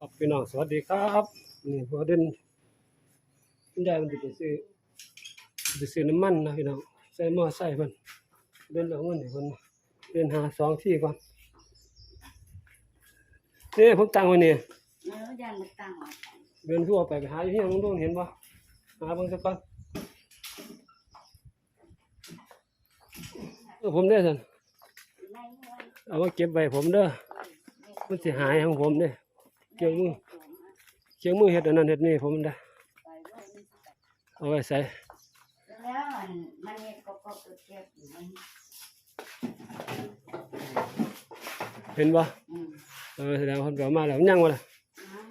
ครับพี่น้องสวัสดีครับนี่พอเดินคุณยายมันจะไปซื้อไปซื้อน้ำมันนะพี่น้องใส่หม้อใส่เพิ่นเดินเอาเงินให้เพิ่นเดินหาสองที่ก่อนนี่ผมตั้งไว้นี่เออยันมันตั้งออกไปเดินทั่วไปไปหาอยู่ที่ยังโดนเห็นบ่หาเบิ่งสักก่อนเออผมได้อซั่นในเมืองเอามาเก็บไว้ผมเด้อมันสิหายของผมเด้อ เกี่ยวมือเกี่ยวมือเฮ็ดอันนั้นเฮ็ดนี่ผมได้ไปด้วยมันสิไปเอาไว้ใส่แล้วอันมันเห็ดก็ก็เก็บอยู่มันเห็นบ่อืมเออแสดงว่าเพิ่นไปเอามาแล้วมันยังบ่ล่ะนะ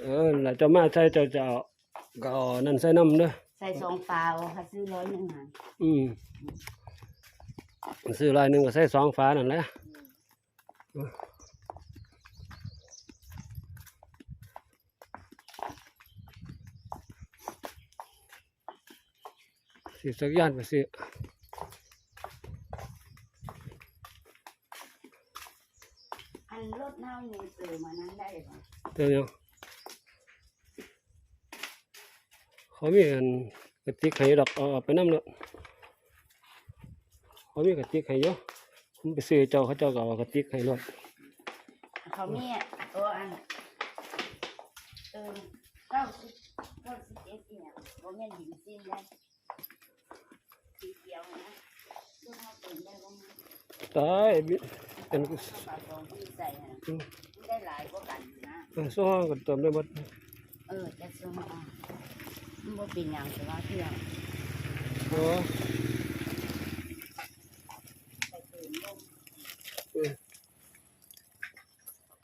เออแล้วเจ้ามาใส่เจ้าจะเอาก็เอานั่นใส่น้ำเด้อใส่สองฝาเอาค่ะซื้อร้อยหนึ่งหันอืมซื้อร้อยหนึงก็ใส่สองฝานั่นแหละ สิสักอยานไปสิอันรถเน่าอยู่ซื้อมานั้นได้ปะเดี๋ยวยังเขามีอันกระติกให้ดอกเอาเอาไปน้ำเนาะเขามีกระติกให้เยอะผมไปซื้อเจ้าเขาเจ้าก็เอากระติกให้รถเขามีอะตัวอันเออเก้าสิบเก้าสิบเอ็ดเนี่ยบ่แม่นหินสิ้นแล้วสีเขียวนะลูกเขาเติมได้บ้างไหม ตายบิเป็นเขาปากตรงที่ใส่ฮะมันได้หลายกว่ากันนะเออซ้อกันเติมได้หมดเออจะซื้อมาเอามันบ่เป็นหยังแต่ว่าเที่ยงโอ้ไปตื่นลม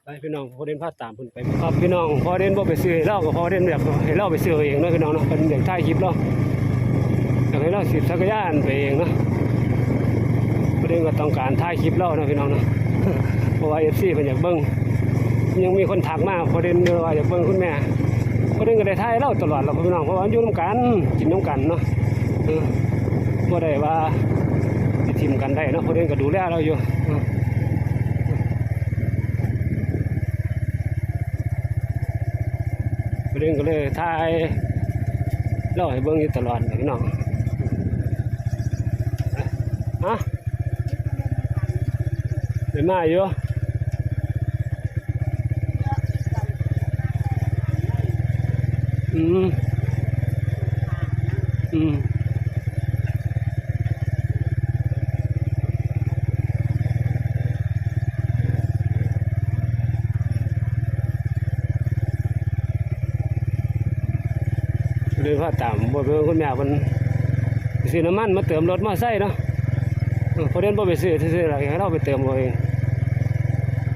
ไปพี่น้องพอเด่นพาตามเพิ่นไปครับพี่น้องพอเด่นบ่ไปซื้อให้เราก็พอเด่นอยากให้เราไปซื้อเองเนาะพี่น้องเนาะเพิ่นอยากถ่ายคลิปเนาะอยากให้เราสิบจักรยานไปเองเนาะพอเด่นก็ต้องการถ่ายคลิปเรานะพี่น้องเนาะเพราะว่า FC เพิ่นอยากเบิ่งยังมีคนทักมากพอเด่นเด้อว่าอยากเบิ่งคุณแม่พอเด่นก็ได้ถ่ายเราตลอดแล้วพี่น้องเพราะว่าอยู่นํกันกินนํกันเนาะเอได้ว่าสิทิมกันได้เนาะพอเด่นก็ดูแลเราอยู่เออประเด็นก็เลยถ่ายเล่าให้เบิ่งอยู่ตลอดเลยพี่น้องฮะเป็นมาอยู่อืมอืมเลยว่าตามบ่เป็นคุณแม่มันไปซื้อน้ำมันมาเติมรถมาใส่เนาะเออพอเดินบ่ไปซื้อซื้ออะไรให้เราไปเติมเอาเอง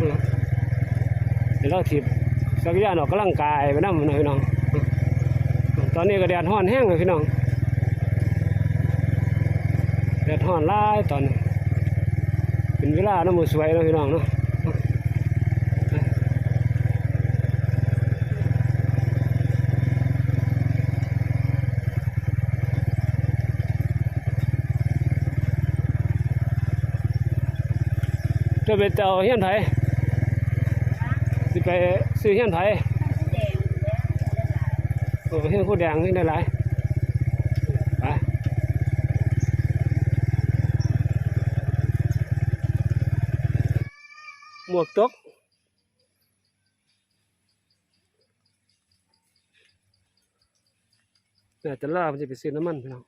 เออเดี๋ยวเราถีบสักยานออกกำลังกายไปนั่งนะพี่น้อง ตอนนี้ก็แดดร้อนแห้งเลยพี่น้องแดดร้อนหลายตอนนี้เป็นเวลาน้ำมือสวยเนาะพี่น้องเนาะจะไปเจ้าเฮียนไผสิ ไปซื้อเฮียนไผแดงแล้วได้หลายโอ้เฮียนคู่แดงนี่ได้หลายไปหมวกตกแต่จะล่ามันจะไปซื้อน้ำมันพี่น้อง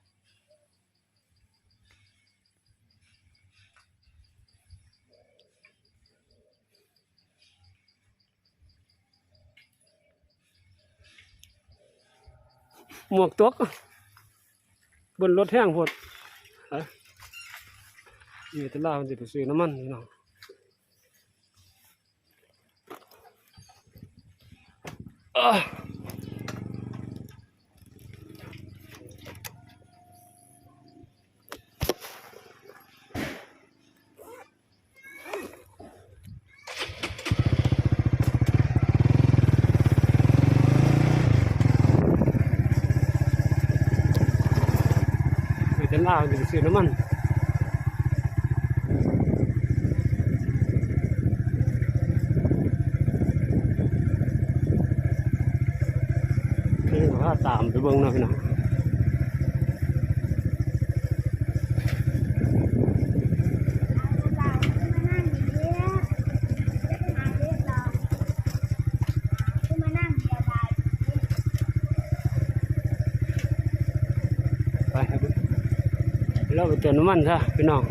หมวกตก บนรถแห้งพดอยู่ตลาดมันจะไปซื้อน้ำมันพี่น้องอ่า เ็นลาวดึงซื้อน้มันคือว่าตามไปเบิ้งหน่อยนะ ไปเติมน้ำมันซะพี่น้อง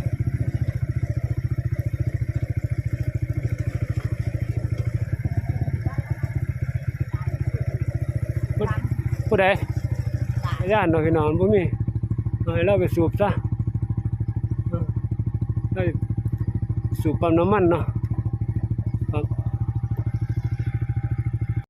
ผู้ใดย่านหน่อยพี่น้องบ่มีเอาให้เราไปสูบซะเออได้สูบปั๊มน้ำมันเนาะ